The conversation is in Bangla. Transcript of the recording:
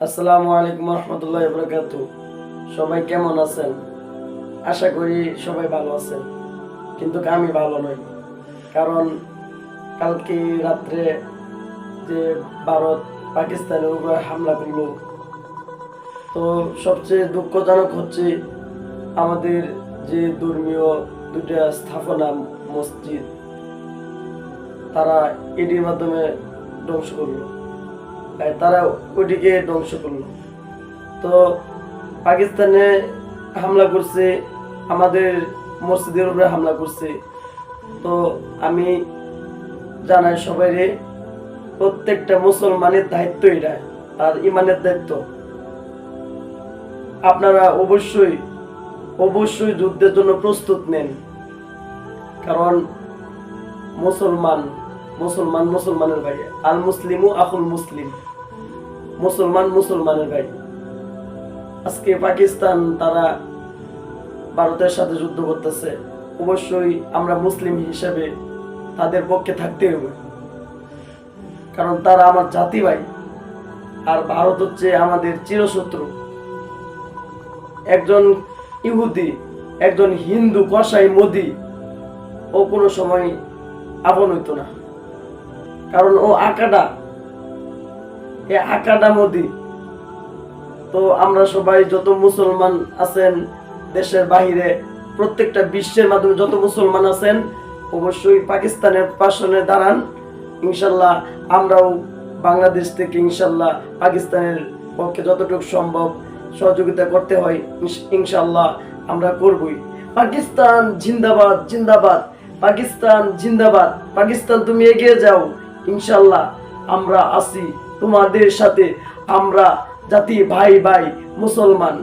আসসালামু আলাইকুম রহমতুল্লাহ বরকাত সবাই কেমন আছেন? আশা করি সবাই ভালো আছেন। কিন্তু আমি ভালো নই। কারণ কালকে রাত্রে যে ভারত পাকিস্তানের উপরে হামলা তো সবচেয়ে দুঃখজনক হচ্ছে আমাদের যে ধর্মীয় দুটা স্থাপনা, মসজিদ, তারা এটির মাধ্যমে ধ্বংস করল। তারা ওইটিকে ধ্বংস করল। তো পাকিস্তানে হামলা করছে, আমাদের মসজিদের উপরে হামলা করছে। তো আমি জানাই সবাই প্রত্যেকটা মুসলমানের দায়িত্ব এটা, তার ইমানের দায়িত্ব। আপনারা অবশ্যই অবশ্যই যুদ্ধের জন্য প্রস্তুত নেন, কারণ মুসলমান মুসলমান মুসলমানের ভাই। আল মুসলিমু আকুল মুসলিম। মুসলমান মুসলমানের ভাই। আজকে পাকিস্তান তারা ভারতের সাথে যুদ্ধ করতেছে। অবশ্যই আমরা মুসলিম হিসেবে তাদের পক্ষে থাকতে হবে। কারণ তারা আমার জাতি ভাই। আর ভারত হচ্ছে আমাদের চিরশত্রু। একজন ইহুদি, একজন হিন্দু, কসাই, মোদি ও কোনো সময় আপন হইতো না। কারণ ও আঁকাটা এ আঁকাটা মোদি। তো আমরা সবাই যত মুসলমান আছেন দেশের বাহিরে, প্রত্যেকটা বিশ্বের মাধ্যমে যত মুসলমান আছেন, অবশ্যই পাকিস্তানের পাশনে দাঁড়ান। ইনশাল্লাহ আমরাও বাংলাদেশ থেকে ইনশাল্লাহ পাকিস্তানের পক্ষে যতটুকু সম্ভব সহযোগিতা করতে হয় ইনশাল্লাহ আমরা করবই। পাকিস্তান জিন্দাবাদ জিন্দাবাদ। পাকিস্তান জিন্দাবাদ। পাকিস্তান তুমি এগিয়ে যাও। ইনশাল্লাহ আমরা আছি তোমাদের সাথে। আমরা জাতি ভাই ভাই মুসলমান।